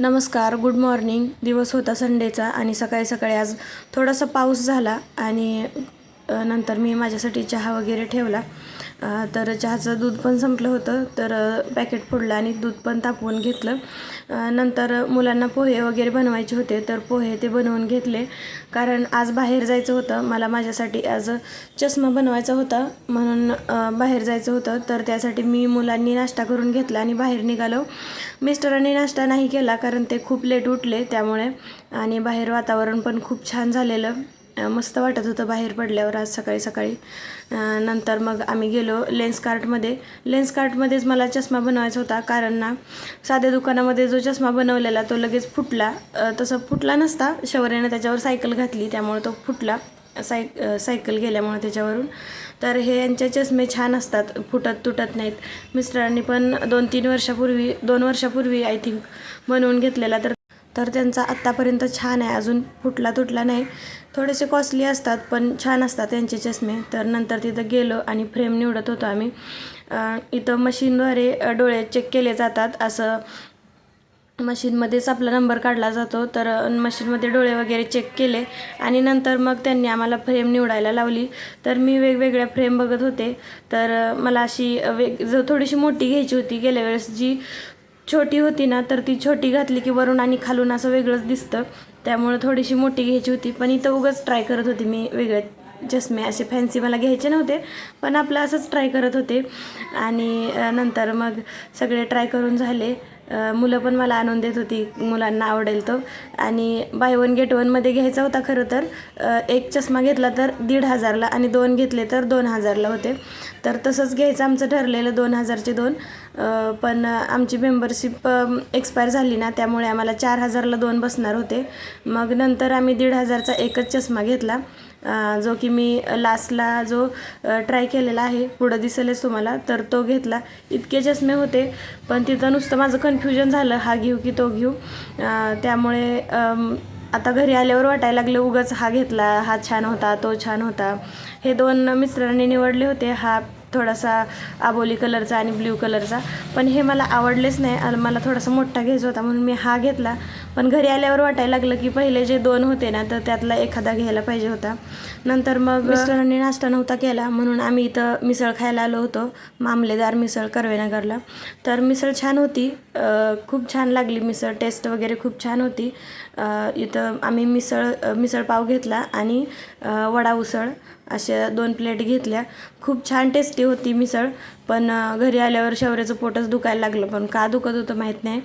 नमस्कार good morning दिवस होता संडेचा आणि सकाळी सकाळी आज थोडासा पाऊस झाला आणि नंतर मी माझ्यासाठी चहा वगैरे ठेवला. तर चहाचं दूध पण संपलं होतं तर पॅकेट फोडलं आणि दूध पण तापवून घेतलं. नंतर मुलांना पोहे वगैरे बनवायचे होते तर पोहे ते बनवून घेतले. कारण आज बाहेर जायचं होतं मला माझ्यासाठी आज चष्मा बनवायचा होता. म्हणून बाहेर जायचं होतं तर त्यासाठी मी मुलांनी नाश्ता करून घेतला आणि बाहेर निघालो. मिस्टरांनी नाश्ता नाही केला कारण ते खूप लेट उठले त्यामुळे. आणि बाहेर वातावरण पण खूप छान झालेलं. मस्त वाटत होतं बाहेर पडल्यावर आज सकाळी सकाळी. नंतर मग आम्ही गेलो लेन्स कार्टमध्ये. लेन्स कार्टमध्येच मला चष्मा बनवायचा होता कारण ना साध्या दुकानामध्ये जो चष्मा बनवलेला तो लगेच फुटला. तसं फुटला नसता शौर्याने त्याच्यावर सायकल घातली त्यामुळे तो फुटला. साय सायकल गेल्यामुळे त्याच्यावरून. तर हे यांचे चष्मे छान असतात फुटत तुटत नाहीत. मिस्टरांनी पण दोन तीन वर्षापूर्वी दोन वर्षापूर्वी आय थिंक बनवून घेतलेला. तर तर त्यांचा आत्तापर्यंत छान आहे. अजून फुटला तुटला नाही. थोडेसे कॉस्टली असतात पण छान असतात त्यांचे चष्मे. तर नंतर तिथं गेलो आणि फ्रेम निवडत होतो आम्ही. इथं मशीनद्वारे डोळे चेक केले जातात. असं मशीनमध्येच आपला नंबर काढला जातो. तर मशीनमध्ये डोळे वगैरे चेक केले आणि नंतर मग त्यांनी आम्हाला फ्रेम निवडायला लावली. तर मी वेगवेगळ्या फ्रेम बघत होते. तर मला अशी वेग जो थोडीशी मोठी घ्यायची होती गेल्या वेळेस जी छोटी होती ना तर ती छोटी घातली की वरून आणि खालून असं वेगळंच दिसतं. त्यामुळे थोडीशी मोठी घ्यायची होती. पण इथं उगाच ट्राय करत होती मी वेगळे. चष्मे असे फॅन्सी मला घ्यायचे नव्हते. पण आपलं असंच ट्राय करत होते. आणि नंतर मग सगळे ट्राय करून झाले. मुलं पण मला आणून देत होती मुलांना आवडेल तो. आणि बाय वन गेट वनमध्ये घ्यायचा होता खरं तर. एक चष्मा घेतला तर दीड हजारला आणि दोन घेतले तर दोन हजारला होते. तर तसंच घ्यायचं आमचं ठरलेलं दोन हजारचे दोन. पण आमची मेंबरशिप एक्सपायर झाली ना त्यामुळे आम्हाला चार हजारला दोन बसणार होते. मग नंतर आम्ही दीड हजारचा एकच चष्मा घेतला. जो की मी लास्टला जो ट्राय केलेला आहे पुढं दिसेलच तुम्हाला तर तो घेतला. इतके चष्मे होते पण तिथं नुसतं माझं कन्फ्युजन झालं हा घेऊ की तो घेऊ. त्यामुळे आता घरी आल्यावर वाटायला लागलं उगाच हा घेतला हा छान होता तो छान होता. हे दोन मिस्टरांनी निवडले होते हा थोडासा आबोली कलरचा आणि ब्ल्यू कलरचा पण हे मला आवडलेच नाही मला थोडासा मोठा घ्यायचा होता म्हणून मी हा घेतला. पण घरी आल्यावर वाटायला लागलं की पहिले जे दोन होते ना तर त्यातला एखादा घ्यायला पाहिजे होता. नंतर मग मिस्टरांनी नाश्ता नव्हता केला म्हणून आम्ही इथं मिसळ खायला आलो होतो मामलेदार मिसळ कर्वेनगरला. तर मिसळ छान होती खूप छान लागली मिसळ टेस्ट वगैरे खूप छान होती. इथं आम्ही मिसळ मिसळ पाव घेतला आणि वडा उसळ. अशा दोन प्लेट घेतल्या. खूप छान टेस्टी होती मिसळ. पण घरी आल्यावर शेवऱ्याचं पोटच दुखायला लागलं. पण का दुखत होतं माहीत नाही.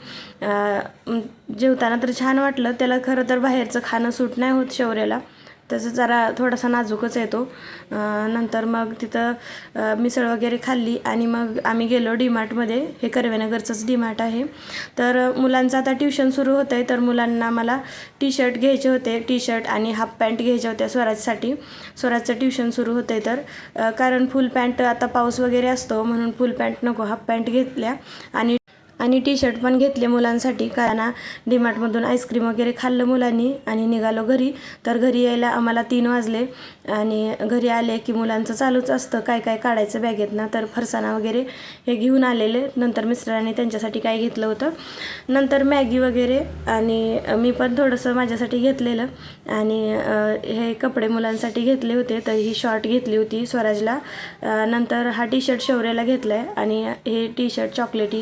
जेवताना तर छान वाटलं. त्याला खरं तर बाहेरचं खाणं सूट नाही होत शेवऱ्याला तसं जरा थोडासा नाजूकच येतो नंतर मग तिथं मिसळ वगैरे खाल्ली आणि मग आम्ही गेलो डीमार्टमध्ये. हे कर्वेनगरचंच डीमार्ट आहे. तर मुलांचं आता ट्युशन सुरू होतं आहे तर मुलांना मला टी शर्ट घ्यायचे होते. टी शर्ट आणि हाफ पॅन्ट घ्यायच्या होत्या स्वराजसाठी. स्वराजचं ट्युशन सुरू होतं आहे तर कारण फुल पॅन्ट आता पाऊस वगैरे असतो म्हणून फुल पॅन्ट नको हाफ पॅन्ट घेतल्या. आणि आणि टी शर्ट पण घेतले मुलांसाठी. कारण डीमार्टमधून आईस्क्रीम वगैरे खाल्लं मुलांनी आणि निघालो घरी. तर घरी यायला आम्हाला तीन वाजले आणि घरी आले की मुलांचं चालूच असतं. काय काय काढायचं बॅगेतनं तर फरसाणा वगैरे हे घेऊन आलेले. नंतर मिस्टरांनी त्यांच्यासाठी काय घेतलं होतं. नंतर मॅगी वगैरे आणि मी पण थोडंसं माझ्यासाठी घेतलेलं. आणि हे कपडे मुलांसाठी घेतले होते. तर ही शॉर्ट घेतली होती स्वराजला. नंतर हा टी शर्ट शौर्याला घेतला आहे आणि हे टी शर्ट चॉकलेटी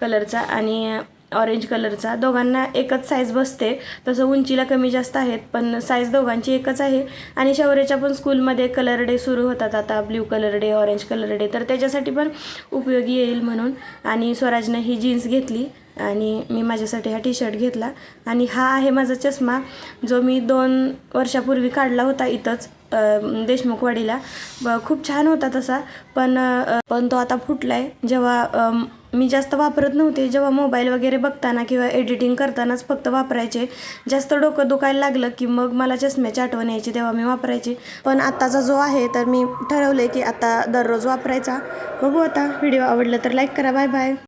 कलर कलरचा आणि ऑरेंज कलरचा. दोघांना एकच साईज बसते. तसं उंचीला कमी जास्त आहेत पण साईज दोघांची एकच आहे. आणि शौर्याच्या पण स्कूलमध्ये कलर डे सुरू होतात. आता blue colour day orange colour day तर त्याच्यासाठी पण उपयोगी येईल म्हणून. आणि स्वराजनं ही जीन्स घेतली आणि मी माझ्यासाठी हा टी शर्ट घेतला. आणि हा आहे माझा चष्मा जो मी दोन वर्षापूर्वी काढला होता इथंच देशमुखवाडीला. खूप छान होता तसा पण पण तो आता फुटला आहे जेव्हा मी जास्त वापरत नव्हते. जेव्हा मोबाईल वगैरे बघताना किंवा एडिटिंग करतानाच फक्त वापरायचे. जास्त डोकं दुखायला लागलं की मग मला चष्म्याची आठवण यायची तेव्हा मी वापरायची. पण आत्ताचा जो आहे तर मी ठरवले की आता दररोज वापरायचा. बघू आता. व्हिडिओ आवडला तर लाईक करा. Bye bye